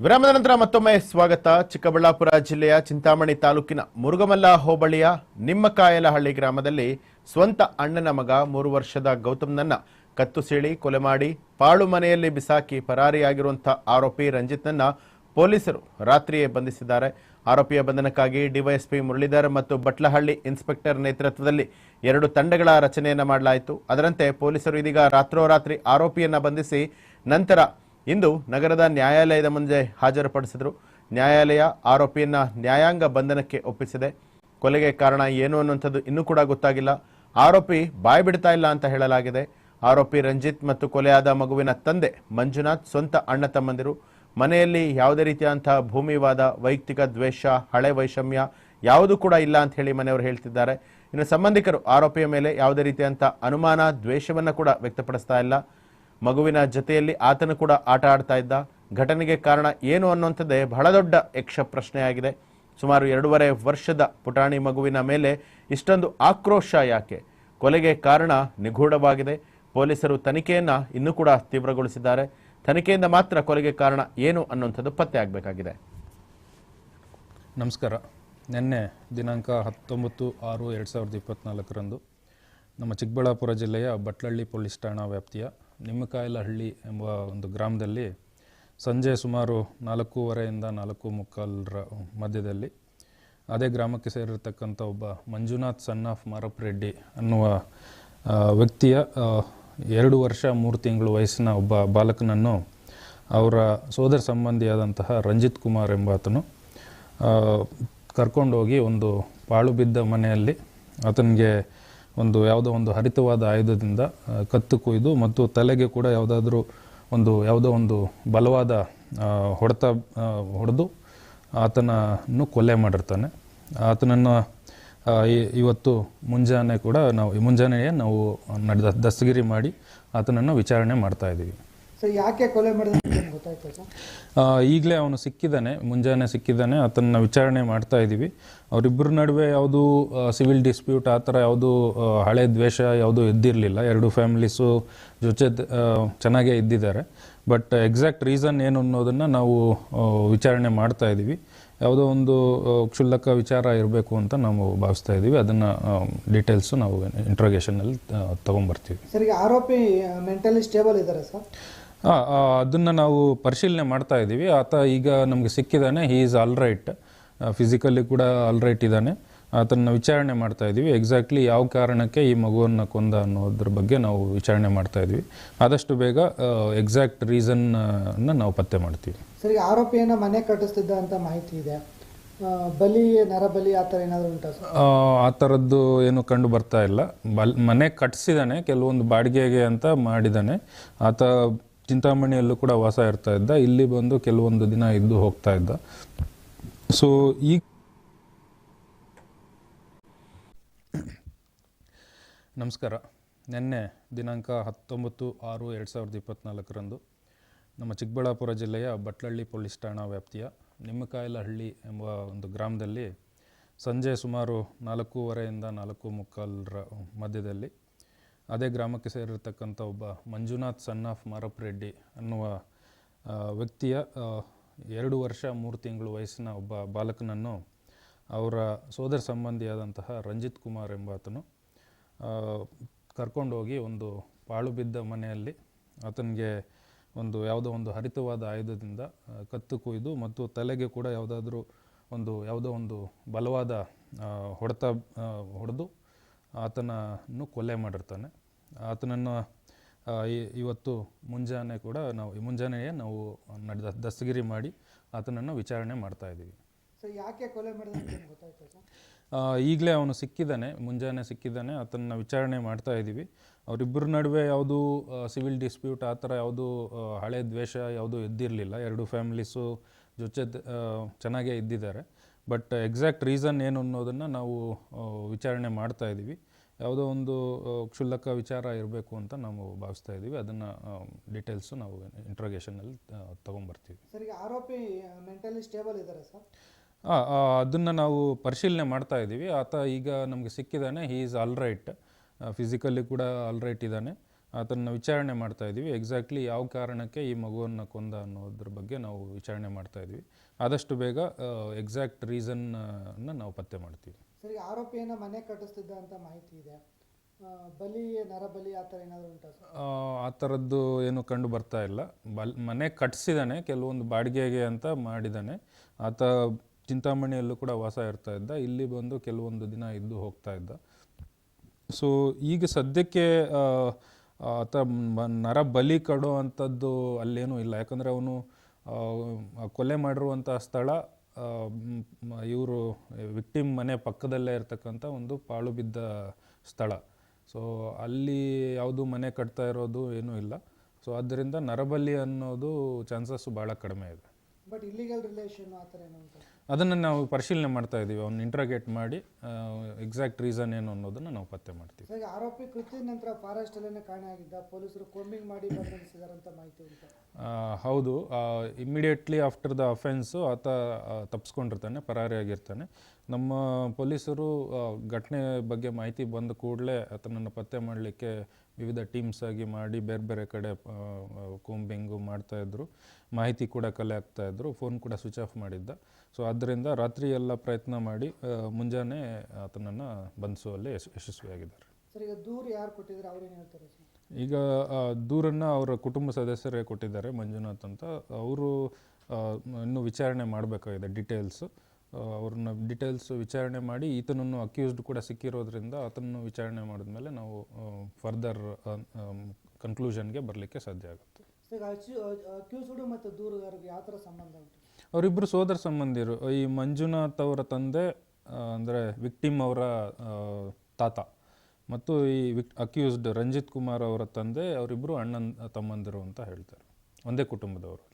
ವಿರಾಮದ ನಂತರ ಮತ್ತೊಮ್ಮೆ ಸ್ವಾಗತ. ಚಿಕ್ಕಬಳ್ಳಾಪುರ ಜಿಲ್ಲೆಯ ಚಿಂತಾಮಣಿ ತಾಲೂಕಿನ ಮುರುಗಮಲ್ಲ ಹೋಬಳಿಯ ನಿಮ್ಮಕಾಯಲಹಳ್ಳಿ ಗ್ರಾಮದಲ್ಲಿ ಸ್ವಂತ ಅಣ್ಣನ ಮಗ ಮೂರು ವರ್ಷದ ಗೌತಮ್ನನ್ನ ಕತ್ತು ಸೀಳಿ ಕೊಲೆ ಮಾಡಿ ಪಾಳು ಮನೆಯಲ್ಲಿ ಬಿಸಾಕಿ ಪರಾರಿಯಾಗಿರುವಂತಹ ಆರೋಪಿ ರಂಜಿತ್ನನ್ನ ಪೊಲೀಸರು ರಾತ್ರಿಯೇ ಬಂಧಿಸಿದ್ದಾರೆ. ಆರೋಪಿಯ ಬಂಧನಕ್ಕಾಗಿ ಡಿವೈಎಸ್ಪಿ ಮುರಳೀಧರ್ ಮತ್ತು ಬಟ್ಲಹಳ್ಳಿ ಇನ್ಸ್ಪೆಕ್ಟರ್ ನೇತೃತ್ವದಲ್ಲಿ ಎರಡು ತಂಡಗಳ ರಚನೆಯನ್ನು ಮಾಡಲಾಯಿತು. ಅದರಂತೆ ಪೊಲೀಸರು ಇದೀಗ ರಾತ್ರೋರಾತ್ರಿ ಆರೋಪಿಯನ್ನ ಬಂಧಿಸಿ ನಂತರ ಇಂದು ನಗರದ ನ್ಯಾಯಾಲಯದ ಮುಂದೆ ಹಾಜರುಪಡಿಸಿದರು. ನ್ಯಾಯಾಲಯ ಆರೋಪಿಯನ್ನ ನ್ಯಾಯಾಂಗ ಬಂಧನಕ್ಕೆ ಒಪ್ಪಿಸಿದೆ. ಕೊಲೆಗೆ ಕಾರಣ ಏನು ಅನ್ನುವಂಥದ್ದು ಇನ್ನೂ ಕೂಡ ಗೊತ್ತಾಗಿಲ್ಲ. ಆರೋಪಿ ಬಾಯ್ ಬಿಡ್ತಾ ಇಲ್ಲ ಅಂತ ಹೇಳಲಾಗಿದೆ. ಆರೋಪಿ ರಂಜಿತ್ ಮತ್ತು ಕೊಲೆಯಾದ ಮಗುವಿನ ತಂದೆ ಮಂಜುನಾಥ್ ಸ್ವಂತ ಅಣ್ಣ ತಮ್ಮಂದಿರು. ಮನೆಯಲ್ಲಿ ಯಾವುದೇ ರೀತಿಯಾದಂತಹ ಭೂಮಿವಾದ, ವೈಯಕ್ತಿಕ ದ್ವೇಷ, ಹಳೆ ವೈಷಮ್ಯ ಯಾವುದೂ ಕೂಡ ಇಲ್ಲ ಅಂತ ಹೇಳಿ ಮನೆಯವರು ಹೇಳ್ತಿದ್ದಾರೆ. ಇನ್ನು ಸಂಬಂಧಿಕರು ಆರೋಪಿಯ ಮೇಲೆ ಯಾವುದೇ ರೀತಿಯಂತ ಅನುಮಾನ, ದ್ವೇಷವನ್ನು ಕೂಡ ವ್ಯಕ್ತಪಡಿಸ್ತಾ ಇಲ್ಲ. ಮಗುವಿನ ಜೊತೆಯಲ್ಲಿ ಆತನು ಕೂಡ ಆಟ ಆಡ್ತಾ ಇದ್ದ. ಘಟನೆಗೆ ಕಾರಣ ಏನು ಅನ್ನುವಂಥದ್ದೇ ಬಹಳ ದೊಡ್ಡ ಯಕ್ಷ ಪ್ರಶ್ನೆಯಾಗಿದೆ. ಸುಮಾರು ಎರಡೂವರೆ ವರ್ಷದ ಪುಟಾಣಿ ಮಗುವಿನ ಮೇಲೆ ಇಷ್ಟೊಂದು ಆಕ್ರೋಶ ಯಾಕೆ? ಕೊಲೆಗೆ ಕಾರಣ ನಿಗೂಢವಾಗಿದೆ. ಪೊಲೀಸರು ತನಿಖೆಯನ್ನು ಇನ್ನೂ ಕೂಡ ತೀವ್ರಗೊಳಿಸಿದ್ದಾರೆ. ತನಿಖೆಯಿಂದ ಮಾತ್ರ ಕೊಲೆಗೆ ಕಾರಣ ಏನು ಅನ್ನುವಂಥದ್ದು ಪತ್ತೆ ಆಗಬೇಕಾಗಿದೆ. ನಮಸ್ಕಾರ. ನಿನ್ನೆ ದಿನಾಂಕ ಹತ್ತೊಂಬತ್ತು ಆರು ಎರಡು ಸಾವಿರದ ಇಪ್ಪತ್ತ್ನಾಲ್ಕರಂದು ನಮ್ಮ ಚಿಕ್ಕಬಳ್ಳಾಪುರ ಜಿಲ್ಲೆಯ ಬಟ್ಲಳ್ಳಿ ಪೊಲೀಸ್ ಠಾಣಾ ವ್ಯಾಪ್ತಿಯ ನಿಮ್ಮಕಾಯಲಹಳ್ಳಿ ಎಂಬ ಒಂದು ಗ್ರಾಮದಲ್ಲಿ ಸಂಜೆ ಸುಮಾರು ನಾಲ್ಕೂವರೆಯಿಂದ ನಾಲ್ಕು ಮುಕ್ಕಾಲರ ಮಧ್ಯದಲ್ಲಿ ಅದೇ ಗ್ರಾಮಕ್ಕೆ ಸೇರಿರತಕ್ಕಂಥ ಒಬ್ಬ ಮಂಜುನಾಥ್ ಸನ್ ಆಫ್ ಮಾರಪ್ ರೆಡ್ಡಿ ಅನ್ನುವ ವ್ಯಕ್ತಿಯ ಎರಡು ವರ್ಷ ಮೂರು ತಿಂಗಳು ವಯಸ್ಸಿನ ಒಬ್ಬ ಬಾಲಕನನ್ನು ಅವರ ಸೋದರ ಸಂಬಂಧಿಯಾದಂತಹ ರಂಜಿತ್ ಕುಮಾರ್ ಎಂಬಾತನು ಕರ್ಕೊಂಡೋಗಿ ಒಂದು ಪಾಳು ಬಿದ್ದ ಮನೆಯಲ್ಲಿ ಆತನಿಗೆ ಒಂದು ಯಾವುದೋ ಒಂದು ಹರಿತವಾದ ಆಯುಧದಿಂದ ಕತ್ತು ಕೊಯ್ದು ಮತ್ತು ತಲೆಗೆ ಕೂಡ ಯಾವುದಾದ್ರೂ ಒಂದು ಯಾವುದೋ ಒಂದು ಬಲವಾದ ಹೊಡೆತ ಹೊಡೆದು ಆತನನ್ನು ಕೊಲೆ ಮಾಡಿರ್ತಾನೆ. ಆತನನ್ನು ಇವತ್ತು ಮುಂಜಾನೆ ಕೂಡ ನಾವು ಮುಂಜಾನೆಯೇ ನಾವು ನಡೆದ ದಸ್ತಗಿರಿ ಮಾಡಿ ಆತನನ್ನು ವಿಚಾರಣೆ ಮಾಡ್ತಾ ಇದ್ದೀವಿ. ಸರ್ ಯಾಕೆ ಕೊಲೆ ಮಾಡಿದ ಅಂತ ಏನ್ ಸರ್? ಈಗಲೇ ಅವನು ಸಿಕ್ಕಿದ್ದಾನೆ ಮುಂಜಾನೆ ಸಿಕ್ಕಿದ್ದಾನೆ ಆತನ ವಿಚಾರಣೆ ಮಾಡ್ತಾ ಇದ್ದೀವಿ ಅವರಿಬ್ಬರ ನಡುವೆ ಯಾವುದು ಸಿವಿಲ್ ಡಿಸ್ಪ್ಯೂಟ್ ಆ ಥರ ಯಾವುದು ಹಳೆ ದ್ವೇಷ ಯಾವುದು ಇದ್ದಿರಲಿಲ್ಲ ಎರಡು ಫ್ಯಾಮಿಲೀಸು ಜೊತೆ ಚೆನ್ನಾಗೇ ಇದ್ದಿದ್ದಾರೆ. ಬಟ್ ಎಕ್ಸಾಕ್ಟ್ ರೀಸನ್ ಏನು ಅನ್ನೋದನ್ನು ನಾವು ವಿಚಾರಣೆ ಮಾಡ್ತಾ ಇದ್ದೀವಿ ಯಾವುದೋ ಒಂದು ಕ್ಷುಲ್ಲಕ ವಿಚಾರ ಇರಬೇಕು ಅಂತ ನಾವು ಭಾವಿಸ್ತಾ ಇದ್ದೀವಿ ಅದನ್ನು ಡೀಟೇಲ್ಸು ನಾವು ಇಂಟ್ರೋಗೇಷನಲ್ಲಿ ತೊಗೊಂಬರ್ತೀವಿ. ಸರ್ ಈಗ ಆರೋಪಿ ಮೆಂಟಲಿ ಸ್ಟೇಬಲ್ ಇದ್ದಾರೆ ಸರ್? ಅದನ್ನ ನಾವು ಪರಿಶೀಲನೆ ಮಾಡ್ತಾ ಇದ್ದೀವಿ. ಆತ ಈಗ ನಮಗೆ ಸಿಕ್ಕಿದ್ದಾನೆ he is all right physically ಕೂಡ ಆಲ್ ರೈಟ್ ಇದ್ದಾನೆ ಆತನ ವಿಚಾರಣೆ ಮಾಡ್ತಾ ಇದ್ದೀವಿ. ಎಕ್ಸಾಕ್ಟ್ಲಿ ಯಾವ ಕಾರಣಕ್ಕೆ ಈ ಮಗುವನ್ನು ಕೊಂದ ಅನ್ನೋದ್ರ ಬಗ್ಗೆ ನಾವು ವಿಚಾರಣೆ ಮಾಡ್ತಾ ಇದ್ವಿ ಆದಷ್ಟು ಬೇಗ ಎಕ್ಸಾಕ್ಟ್ ರೀಸನ್ ನಾವು ಪತ್ತೆ ಮಾಡ್ತೀವಿ. ಸರಿ ಆರೋಪಿಯನ್ನು ಮನೆ ಕಟ್ಟಿಸ್ತಿದ್ದ ಅಂತ ಮಾಹಿತಿ ಇದೆ. ಬಲಿ ನರಬಲಿ ಆ ಥರ ಏನಾದರೂ ಉಂಟಾ ಆ ಥರದ್ದು ಏನು ಕಂಡು ಬರ್ತಾ ಇಲ್ಲ. ಬಲ್ ಮನೆ ಕಟ್ಟಿಸಿದಾನೆ ಕೆಲವೊಂದು ಬಾಡಿಗೆಗೆ ಅಂತ ಮಾಡಿದ್ದಾನೆ ಆತ ಚಿಂತಾಮಣಿಯಲ್ಲೂ ಕೂಡ ವಾಸ ಇರ್ತಾ ಇದ್ದ. ಇಲ್ಲಿ ಬಂದು ಕೆಲವೊಂದು ದಿನ ಇದ್ದು ಹೋಗ್ತಾ ಇದ್ದ. ಸೊ ಈ ನಮಸ್ಕಾರ. ನಿನ್ನೆ ದಿನಾಂಕ ಹತ್ತೊಂಬತ್ತು ಆರು ಎರಡು ಸಾವಿರದ ಇಪ್ಪತ್ತ್ನಾಲ್ಕರಂದು ನಮ್ಮ ಚಿಕ್ಕಬಳ್ಳಾಪುರ ಜಿಲ್ಲೆಯ ಬಟ್ಲಳ್ಳಿ ಪೊಲೀಸ್ ಠಾಣಾ ವ್ಯಾಪ್ತಿಯ ನಿಮ್ಮಕಾಯಲಹಳ್ಳಿ ಎಂಬ ಒಂದು ಗ್ರಾಮದಲ್ಲಿ ಸಂಜೆ ಸುಮಾರು ನಾಲ್ಕೂವರೆಯಿಂದ ನಾಲ್ಕು ಮುಕ್ಕಾಲರ ಮಧ್ಯದಲ್ಲಿ ಅದೇ ಗ್ರಾಮಕ್ಕೆ ಸೇರಿರ್ತಕ್ಕಂಥ ಒಬ್ಬ ಮಂಜುನಾಥ್ ಸನ್ ಆಫ್ ಮಾರಪ್ ರೆಡ್ಡಿ ಅನ್ನುವ ವ್ಯಕ್ತಿಯ ಎರಡು ವರ್ಷ ಮೂರು ತಿಂಗಳು ವಯಸ್ಸಿನ ಒಬ್ಬ ಬಾಲಕನನ್ನು ಅವರ ಸೋದರ ಸಂಬಂಧಿಯಾದಂತಹ ರಂಜಿತ್ ಕುಮಾರ್ ಎಂಬಾತನು ಕರ್ಕೊಂಡೋಗಿ ಒಂದು ಪಾಳು ಬಿದ್ದ ಮನೆಯಲ್ಲಿ ಆತನಿಗೆ ಒಂದು ಯಾವುದೋ ಒಂದು ಹರಿತವಾದ ಆಯುಧದಿಂದ ಕತ್ತು ಕುಯ್ದು ಮತ್ತು ತಲೆಗೆ ಕೂಡ ಯಾವುದಾದ್ರೂ ಒಂದು ಯಾವುದೋ ಒಂದು ಬಲವಾದ ಹೊಡೆತ ಹೊಡೆದು ಆತನನ್ನು ಕೊಲೆ ಮಾಡಿರ್ತಾನೆ. ಆತನನ್ನು ಇವತ್ತು ಮುಂಜಾನೆ ಕೂಡ ನಾವು ಮುಂಜಾನೆಯೇ ನಾವು ನಡೆದ ದಸ್ತಗಿರಿ ಮಾಡಿ ಆತನನ್ನು ವಿಚಾರಣೆ ಮಾಡ್ತಾ ಇದ್ದೀವಿ. ಯಾಕೆ ಕೊಲೆ ಈಗಲೇ ಅವನು ಸಿಕ್ಕಿದ್ದಾನೆ ಮುಂಜಾನೆ ಸಿಕ್ಕಿದ್ದಾನೆ ಆತನ ವಿಚಾರಣೆ ಮಾಡ್ತಾ ಇದ್ದೀವಿ. ಅವರಿಬ್ಬರ ನಡುವೆ ಯಾವುದು ಸಿವಿಲ್ ಡಿಸ್ಪ್ಯೂಟ್ ಆ ಥರ ಯಾವುದು ಹಳೆ ದ್ವೇಷ ಯಾವುದು ಇದ್ದಿರಲಿಲ್ಲ ಎರಡು ಫ್ಯಾಮಿಲೀಸು ಜೊತೆ ಚೆನ್ನಾಗೇ ಇದ್ದಿದ್ದಾರೆ. ಬಟ್ ಎಕ್ಸಾಕ್ಟ್ ರೀಸನ್ ಏನು ಅನ್ನೋದನ್ನು ನಾವು ವಿಚಾರಣೆ ಮಾಡ್ತಾ ಇದ್ದೀವಿ. ಯಾವುದೋ ಒಂದು ಕ್ಷುಲ್ಲಕ ವಿಚಾರ ಇರಬೇಕು ಅಂತ ನಾವು ಭಾವಿಸ್ತಾ ಇದ್ದೀವಿ. ಅದನ್ನು ಡೀಟೇಲ್ಸು ನಾವು ಇಂಟ್ರೋಗೇಷನಲ್ಲಿ ತೊಗೊಂಬರ್ತೀವಿ. ಸರ್ ಈಗ ಆರೋಪಿ ಮೆಂಟಲಿ ಸ್ಟೇಬಲ್ ಇದ್ದಾರೆ ಸರ್? ಆ, ಅದನ್ನ ನಾವು ಪರಿಶೀಲನೆ ಮಾಡ್ತಾ ಇದ್ದೀವಿ. ಆತ ಈಗ ನಮಗೆ ಸಿಕ್ಕಿದ್ದಾನೆ he is all right physically ಕೂಡ ಆಲ್ ರೈಟ್ ಇದ್ದಾನೆ ಆತನ ವಿಚಾರಣೆ ಮಾಡ್ತಾ ಇದ್ದೀವಿ. ಎಕ್ಸಾಕ್ಟ್ಲಿ ಯಾವ ಕಾರಣಕ್ಕೆ ಈ ಮಗುವನ್ನು ಕೊಂದ ಅನ್ನೋದ್ರ ಬಗ್ಗೆ ನಾವು ವಿಚಾರಣೆ ಮಾಡ್ತಾ ಇದ್ವಿ ಆದಷ್ಟು ಬೇಗ ಎಕ್ಸಾಕ್ಟ್ ರೀಸನ್ನ ನಾವು ಪತ್ತೆ ಮಾಡ್ತೀವಿ. ಸರಿ ಆರೋಪಿಯನ್ನ ಮನೆ ಕಟ್ಟಿಸ್ತಿದ್ದ ಅಂತ ಮಾಹಿತಿ ಇದೆ. ಆ, ಬಲಿ ನರಬಲಿ ಆ ಥರ ಏನಾದರೂ ಉಂಟಾ ಸರ್? ಆ, ಥರದ್ದು ಏನು ಕಂಡು ಬರ್ತಾ ಇಲ್ಲ. ಬಲ್ ಮನೆ ಕಟ್ಸಿದ್ದಾನೆ ಕೆಲವೊಂದು ಬಾಡಿಗೆಗೆ ಅಂತ ಮಾಡಿದ್ದಾನೆ ಆತ ಚಿಂತಾಮಣಿಯಲ್ಲೂ ಕೂಡ ವಾಸ ಇರ್ತಾ ಇದ್ದ. ಇಲ್ಲಿ ಬಂದು ಕೆಲವೊಂದು ದಿನ ಇದ್ದು ಹೋಗ್ತಾ ಇದ್ದ. ಸೊ ಈಗ ಸದ್ಯಕ್ಕೆ ಆತ ನರ ಬಲಿ ಕಡೋ ಅಂಥದ್ದು ಅಲ್ಲೇನೂ ಇಲ್ಲ. ಯಾಕಂದರೆ ಅವನು ಕೊಲೆ ಮಾಡಿರುವಂಥ ಸ್ಥಳ ಇವರು ವಿಕ್ಟಿಮ್ ಮನೆ ಪಕ್ಕದಲ್ಲೇ ಇರತಕ್ಕಂಥ ಒಂದು ಪಾಳು ಬಿದ್ದ ಸ್ಥಳ. ಸೊ ಅಲ್ಲಿ ಯಾವುದು ಮನೆ ಕಟ್ತಾ ಇರೋದು ಏನೂ ಇಲ್ಲ. ಸೊ ಆದ್ದರಿಂದ ನರಬಲಿ ಅನ್ನೋದು ಚಾನ್ಸಸ್ ಭಾಳ ಕಡಿಮೆ ಇದೆ. ಬಟ್ ಇಲ್ಲಿಗಲ್ ರಿಲೇಷನ್ ಆ ಥರ ಏನೋ ಅದನ್ನು ನಾವು ಪರಿಶೀಲನೆ ಮಾಡ್ತಾ ಇದ್ದೀವಿ. ಅವ್ನು ಇಂಟ್ರಾಗೇಟ್ ಮಾಡಿ ಎಕ್ಸಾಕ್ಟ್ ರೀಸನ್ ಏನು ಅನ್ನೋದನ್ನು ನಾವು ಪತ್ತೆ ಮಾಡ್ತೀವಿ. ಸರಿ ಆರೋಪಿ ಕೃತ್ಯ ನಂತರ ಫಾರೆಸ್ಟ್ ಅಲ್ಲೇ ಕಾಣೆ ಆಗಿದ್ದ ಪೊಲೀಸರು ಕೋಮಿಂಗ್ ಮಾಡಿ ಬಂಧಿಸಿದಾರೆ ಅಂತ ಮಾಹಿತಿ ಉಂಟು. ಹೌದು. ಇಮ್ಮಿಡಿಯೇಟ್ಲಿ ಆಫ್ಟರ್ ದ ಅಫೆನ್ಸು ಆತ ತಪ್ಪಿಸ್ಕೊಂಡಿರ್ತಾನೆ ಪರಾರಿಯಾಗಿರ್ತಾನೆ ನಮ್ಮ ಪೊಲೀಸರು ಘಟನೆ ಬಗ್ಗೆ ಮಾಹಿತಿ ಬಂದ ಕೂಡಲೇ ಆತನನ್ನು ಪತ್ತೆ ಮಾಡಲಿಕ್ಕೆ ವಿವಿಧ ಟೀಮ್ಸ್ ಆಗಿ ಮಾಡಿ ಬೇರೆ ಬೇರೆ ಕಡೆ ಕೋಂಬಿಂಗು ಮಾಡ್ತಾಯಿದ್ರು ಮಾಹಿತಿ ಕೂಡ ಕಲೆ ಆಗ್ತಾಯಿದ್ರು ಫೋನ್ ಕೂಡ ಸ್ವಿಚ್ ಆಫ್ ಮಾಡಿದ್ದ. ಸೊ ಆದ್ದರಿಂದ ರಾತ್ರಿ ಎಲ್ಲ ಪ್ರಯತ್ನ ಮಾಡಿ ಮುಂಜಾನೆ ಆತನನ್ನು ಬಂಧಿಸುವಲ್ಲಿ ಯಶ್ ಯಶಸ್ವಿಯಾಗಿದ್ದಾರೆ. ಸರ್ ಈಗ ದೂರು ಯಾರು ಕೊಟ್ಟಿದ್ರೆ? ಅವ್ರೇನು ಹೇಳ್ತಾರೆ ಸರ್? ಈಗ ಆ, ದೂರನ್ನು ಅವರ ಕುಟುಂಬ ಸದಸ್ಯರೇ ಕೊಟ್ಟಿದ್ದಾರೆ ಮಂಜುನಾಥ್ ಅಂತ. ಅವರು ಇನ್ನೂ ವಿಚಾರಣೆ ಮಾಡಬೇಕಾಗಿದೆ ಡೀಟೇಲ್ಸು. ಅವ್ರನ್ನ ಡೀಟೇಲ್ಸ್ ವಿಚಾರಣೆ ಮಾಡಿ ಈತನನ್ನು ಅಕ್ಯೂಸ್ಡ್ ಕೂಡ ಸಿಕ್ಕಿರೋದ್ರಿಂದ ಆತನನ್ನು ವಿಚಾರಣೆ ಮಾಡಿದ್ಮೇಲೆ ನಾವು ಫರ್ದರ್ ಕನ್ಕ್ಲೂಷನ್ಗೆ ಬರಲಿಕ್ಕೆ ಸಾಧ್ಯ ಆಗುತ್ತೆ. ಸರ್ ಅಕ್ಯೂಸ್ಡ್ ಮತ್ತು ಯಾವ ಥರ ಸಂಬಂಧ ಉಂಟು? ಅವರಿಬ್ಬರು ಸೋದರ ಸಂಬಂಧಿರು ಈ ಮಂಜುನಾಥ್ ಅವರ ತಂದೆ ಅಂದರೆ ವಿಕ್ಟಿಮ್ ಅವರ ತಾತ ಮತ್ತು ಈ ವಿಕ್, ಅಕ್ಯೂಸ್ಡ್ ರಂಜಿತ್ ಕುಮಾರ್ ಅವರ ತಂದೆ ಅವರಿಬ್ಬರು ಅಣ್ಣನ, ತಮ್ಮಂದಿರು ಅಂತ ಹೇಳ್ತಾರೆ. ಒಂದೇ ಕುಟುಂಬದವರು.